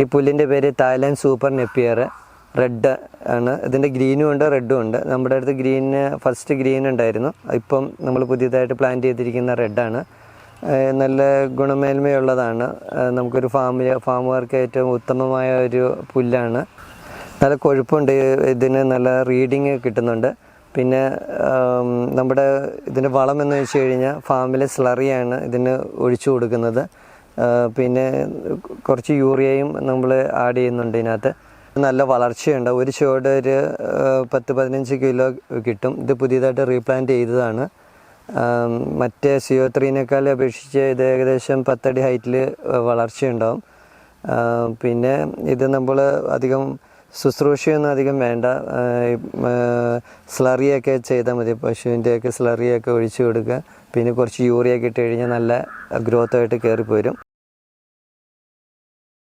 ഈ പുല്ലിന്റെ പേര് Thailand super നെപ്പിയർ. Red ആണ്. ഇതിന്റെ ഗ്രീനും ഉണ്ട് റെഡും ഉണ്ട്. നമ്മുടെ അടുത്ത് ഗ്രീന് ഫസ്റ്റ് ഗ്രീൻ ഉണ്ടായിരുന്നു. ഇപ്പം നമ്മൾ പുതിയതായിട്ട് പ്ലാൻ ചെയ്തിരിക്കുന്ന റെഡാണ് നല്ല ഗുണമേന്മയുള്ളതാണ്. നമുക്കൊരു ഫാമിൽ വർക്ക് ഏറ്റവും ഉത്തമമായ ഒരു പുല്ലാണ്. നല്ല കൊഴുപ്പുണ്ട്. ഇതിന് നല്ല റീഡിങ് കിട്ടുന്നുണ്ട്. പിന്നെ നമ്മുടെ ഇതിന്റെ വളം എന്ന് വെച്ച് കഴിഞ്ഞാൽ ഫാമിലെ സ്ലറിയാണ് ഇതിന് ഒഴിച്ചു കൊടുക്കുന്നത്. പിന്നെ കുറച്ച് യൂറിയയും നമ്മൾ ആഡ് ചെയ്യുന്നുണ്ട് ഇതിനകത്ത്. നല്ല വളർച്ചയുണ്ട്. ഒരു ചുവട് ഒരു പത്ത് പതിനഞ്ച് കിലോ കിട്ടും. ഇത് പുതിയതായിട്ട് റീപ്ലാന്റ് ചെയ്തതാണ്. മറ്റേ മറ്റേ സിയോ ത്രീനേക്കാൾ അപേക്ഷിച്ച് ഇത് ഏകദേശം പത്തടി ഹൈറ്റിൽ വളർച്ചയുണ്ടാവും. പിന്നെ ഇത് നമ്മൾ അധികം ശുശ്രൂഷയൊന്നും അധികം വേണ്ട. സ്ലറിയൊക്കെ ചെയ്താൽ മതി. പശുവിന്റെയൊക്കെ സ്ലറിയൊക്കെ ഒഴിച്ചു കൊടുക്കുക. പിന്നെ കുറച്ച് യൂറിയൊക്കെ ഇട്ട് കഴിഞ്ഞാൽ നല്ല ഗ്രോത്തായിട്ട് കയറി പോരും